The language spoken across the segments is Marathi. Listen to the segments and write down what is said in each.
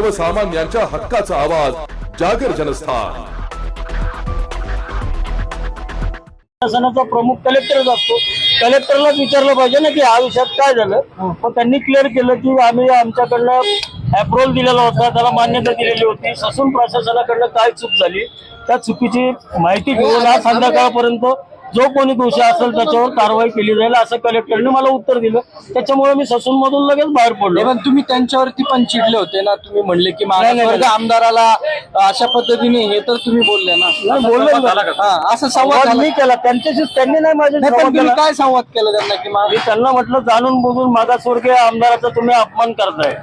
सर्वसामान्यांच्या हक्काचा आवाज जागर जनस्थान. शासनाचा प्रमुख कलेक्टरच असतो. कलेक्टरलाच विचारलं पाहिजे ना की हा विषयात काय झालं? पण त्यांनी क्लिअर केलं की आम्ही आमच्याकडनं अप्रुव्हल दिलेला होता त्याला मान्यता दिलेली होती. ससून प्रशासनाकडनं काय चूक झाली? त्या चुकीची माहिती घेऊन आज संध्याकाळपर्यंत जो कोणी दोषी असेल त्याच्यावर कारवाई केली जाईल असं कलेक्टरने मला उत्तर दिलं. त्याच्यामुळे मी ससून मधून लगेच बाहेर पडलो. पण तुम्ही त्यांच्यावरती पण चिडले होते ना? तुम्ही म्हणले की. मागासवर्ग आमदाराला अशा पद्धतीने हे तर तुम्ही बोलले ना. बोललो ना. हा असं संवाद संवाद झाला. मी केला. त्यांच्याशी त्यांनी नाही माझ्या नाही, पण तुम्ही काय संवाद केला त्यांना की मा- मी त्यांना म्हटलं जाणून बुजून मागासवर्गीय आमदाराचा तुम्ही अपमान करताय.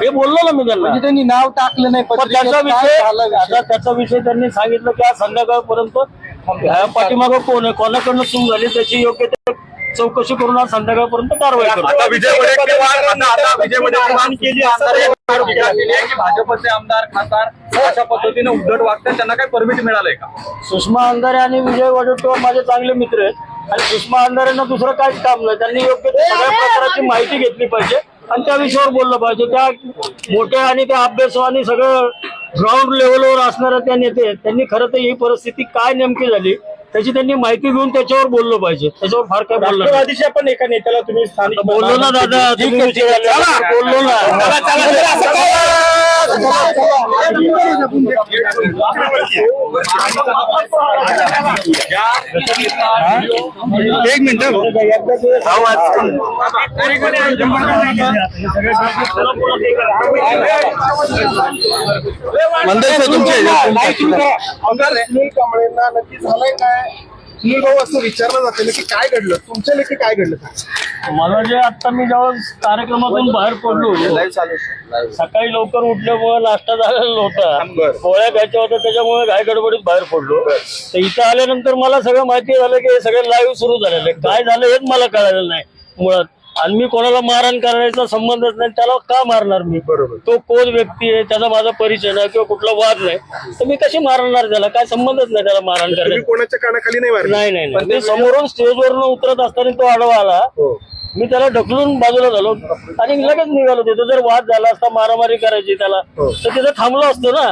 हे बोललो ना मी त्यांना. म्हणजे त्यांनी नाव टाकलं नाही पण पत्रिकेत. त्याचा काय विषय झालं विषय? आता त्याचा विषय त्यांनी सांगितलं की आज संध्याकाळपर्यंत ह्या पाठीमागं कोण आहे? कोणाकडनं चूक झाली? त्याची योग्य ते चौकशी करून आज संध्याकाळपर्यंत कारवाई करू. आता विजय वडेट्टीवार आता आता विजय वडेट्टीवार केली आमदार केली आहे की भाजपचे आमदार खासदार अशा पद्धतीने उद्धट वागतात त्यांना काही परमिट मिळालंय का? सुषमा अंधारे आणि विजय वडेट्टीवार माझे चांगले मित्र आहेत. आणि सुषमा अंधारेंना दुसरं काहीच काम नाही. त्यांनी योग्य ते सगळ्या प्रकाराची माहिती घेतली पाहिजे. आणि त्या विषयावर बोललं पाहिजे. त्या मोठ्या आणि त्या अभ्यासू आणि सगळं ग्राउंड लेवलवर असणाऱ्या त्या नेते त्यांनी खरं तर ही परिस्थिती काय नेमकी झाली त्याची त्यांनी माहिती घेऊन त्याच्यावर बोललं पाहिजे त्याच्यावर फार काय बोललं नाही. पण एका नेत्याला तुम्ही स्थानिक बोललो ना दादा तुम्ही विचारले. बोललो ना एक मिनिट मंदिर तुमचे कांबळेंना नक्की झालंय काय? सुनील भाऊ असं विचारलं जाते की काय घडलं? तुमच्या लेखी काय घडलं? मला जे आता मी जेव्हा कार्यक्रमातून बाहेर पडलो सकाळी लवकर उठल्यामुळे नाश्ता झालेला नव्हता. गोळ्या घ्यायच्या होत्या त्याच्यामुळे घाय गडबडीत बाहेर पडलो. तर इथं आल्यानंतर मला सगळं माहिती झालं की हे सगळं लाईव्ह सुरू झालेलं आहे काय झालं हेच मला कळालं नाही मुळात. आणि मी कोणाला मारहाण करण्याचा संबंधच नाही त्याला का मारणार मी? तो कोण व्यक्ती आहे त्याचा माझा परिचय नाही किंवा कुठला वाद नाही तर मी कशी मारणार त्याला? काय संबंधच नाही त्याला तुम्ही करण्याचा. कोणाच्या कानाखाली नाही मारलं? नाही नाही नाही. मी समोरून स्टेजवरून उतरत असताना तो आडवा आला. मी त्याला ढकलून बाजूला झालो आणि लगेच निघालो तिथं. जर वाद झाला असता मारामारी करायची त्याला तर तिथं थांबलो असतो ना.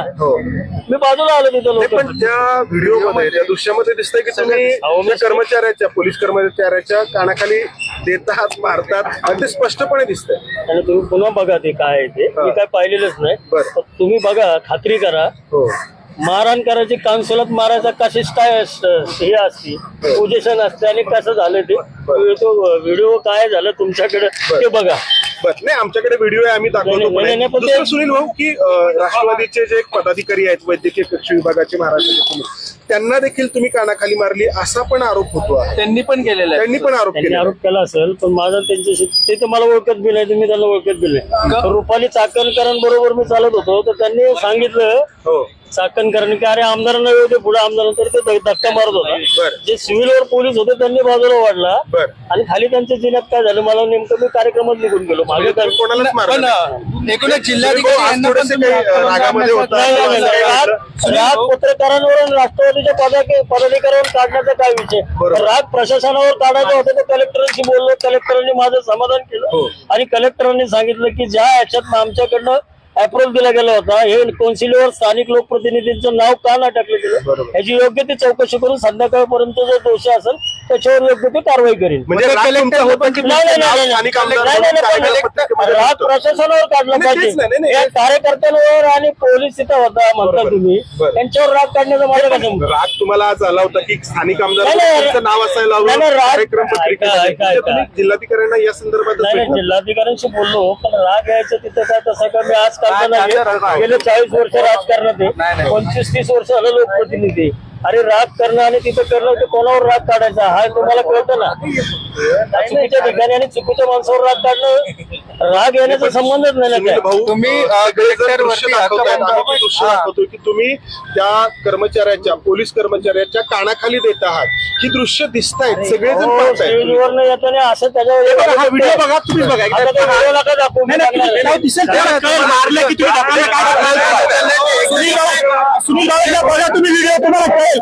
मी बाजूला आलो तिथं नाही, लोक पण त्या व्हिडिओमध्ये त्या दृश्यामध्ये दिसतंय की तुम्ही त्या कर्मचाऱ्याच्या पोलीस कर्मचाऱ्याच्या कानाखाली देतात मारतात आणि ते स्पष्टपणे दिसतंय. आणि तुम्ही पुन्हा बघा ते काय आहे ते. मी काय पाहिलेलंच नाही. बरं. पण तुम्ही बघा खात्री करा. हो. मारहाण करायची काउन्सिलात मारायचा कशी काय हे असते पोझिशन असते आणि कसं झालं ते. तो व्हिडिओ काय झालं तुमच्याकडे ते बघा. बर. नाही आमच्याकडे व्हिडिओ आहे आम्ही दाखवतो नाही, पण नाही, आहे. नाही, पण ते- दुसरं सुनील भाऊ की अं, राष्ट्रवादीचे जे पदाधिकारी आहेत वैद्यकीय कक्ष विभागाचे महाराष्ट्राचे प्रमुख त्यांना देखील तुम्ही कानाखाली मारली असा पण आरोप होतो आहे. त्यांनी पण केलेलं आहे. त्यांनी पण आरोप त्यांनी केला आरोप केला असेल पण माझा त्यांच्याशी ते तर मला ओळखत बी नाही तुम्ही त्यांना ओळखत बी नाही. तर रुपाली चाकणकरांबरोबर मी चालत होतो तर त्यांनी सांगितलं हो. चाकणकरांनी की अरे आमदारांना येऊ दे पुढे आमदारांना तर ते धक्का मारत होता. बरं. जे सिव्हिलवर पोलीस होते त्यांनी बाजूला वाढला. बर. आणि खाली त्यांच्या जिल्ह्यात काय झालं मला नेमकं मी कार्यक्रमात निघून गेलो. मागे काय कोणालाच पण मारलं अं, एकूणच भाऊ, जिल्हाधिकारी आज यांना पण थोडेसे तुम्ही काही, अं, रागामध्ये होता. नाही, नाही, नाही. राग राग पत्रकारांवर पदाके पदाधिकाऱ्यांवर काढण्याचा काय विषय. राग प्रशासनावर काढायचा होता तर कलेक्टरांशी बोललो कलेक्टरांनी माझं समाधान हो. केलं आणि कलेक्टरांनी सांगितलं की ज्या याच्यात आमच्याकडनं अप्रुव्ह दिला गेला होता. हे कौन्सिलवर स्थानिक लोकप्रतिनिधींचं नाव का नाही टाकलं गेलं? याची योग्य ती चौकशी करून संध्याकाळपर्यंत जो दोषी असेल त्याच्यावर योग्य ती कारवाई करेल म्हणजे राग तुमचा होता की नाही नाही नाही, नाही स्थानिक आमदार नाही, नाही, नाही, म्हणून नाही, राग प्रशासनावर काढला नाही, तेच नाही, पाहिजे. नाही, या नाही. कार्यकर्त्यांवर आणि पोलीस तिथं होता म्हणता तुम्ही. त्यांच्यावर राग काढण्याचा माझा? राग तुम्हाला आज आला होता की स्थानिक आमदार नाही, नाही, त्यांचं नाव असायला म्हणजे जिल्हाधिकाऱ्यांना या संदर्भात नाही नाही जिल्हाधिकाऱ्यांशी बोललो पण राग यायचं तिथं काय तसं काय मी आज नाही गेले चाळीस वर्ष राजकारणात आहे पंचवीस तीस वर्ष झालं लोकप्रतिनिधी. अरे राग करणं आणि तिथं करणं ते कोणावर राग काढायचा? हा तुम्हाला कळतं ना. चुकीच्या ठिकाणी आणि चुकीच्या माणसावर राग काढणं राग येण्याचा संबंधच नाही ना तुम्ही, तुम्ही त्या कर्मचाऱ्याच्या पोलीस कर्मचाऱ्याच्या कानाखाली देत आहात. ही दृश्य दिसत आहेत सगळेजण हो, पाहतायत. येताना असं हे बघा, हा व्हिडिओ बघा तुम्हीच बघा. एकदा पहा. नाही, नाही, टाकणार नाही, आहे. दिसेल त्याला कळेल, मारलं की तुम्ही दाखवलं काय दाखवलं? सुनील भाऊ, सुनील गावडेला बघा तुम्ही व्हिडिओ तुम्हाला कळेल.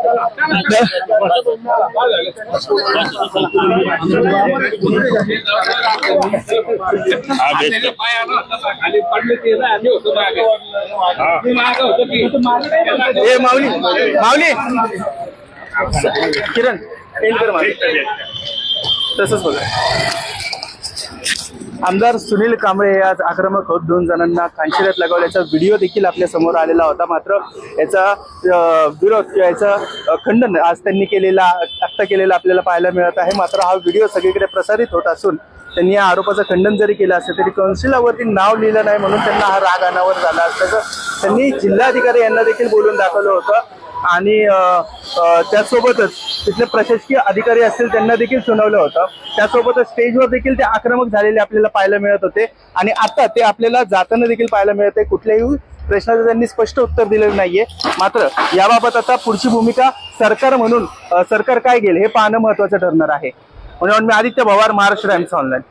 खाली पडले ते ना आम्ही होतो मागे. मी मागे होतो की ए माऊली माऊली. किरण एंड कर तसंच बघा. आमदार सुनील कांबळे आज आक्रमक होत दोन जणांना कांशिऱ्यात लगावल्याचा व्हिडिओ देखील आपल्यासमोर आलेला होता. मात्र याचा विरोध किंवा याचं खंडन आज त्यांनी केलेला आत्ता केलेला आपल्याला पाहायला मिळत आहे. मात्र हा व्हिडिओ सगळीकडे प्रसारित होत असून त्यांनी या आरोपाचं खंडन जरी केलं असेल तरी कौन्सिलावरती नाव लिहिलं नाही म्हणून त्यांना हा राग अनावर झाला असल्याचं त्यांनी जिल्हाधिकारी यांना देखील बोलून दाखवलं होतं. आणि त्यासोबतच तिथले प्रशासकीय अधिकारी असतील त्यांना देखील सुनावलं होतं. त्यासोबतच स्टेजवर देखील ते आक्रमक झालेले आपल्याला पाहायला मिळत होते. आणि आता ते आपल्याला जाताना देखील पाहायला मिळत आहे. कुठल्याही प्रश्नाचं त्यांनी स्पष्ट उत्तर दिलेलं नाहीये. मात्र याबाबत आता पुढची भूमिका सरकार म्हणून सरकार काय घेईल हे पाहणं महत्वाचं ठरणार आहे. म्हणून मी आदित्य भवार महाराष्ट्र टाइम्स ऑनलाईन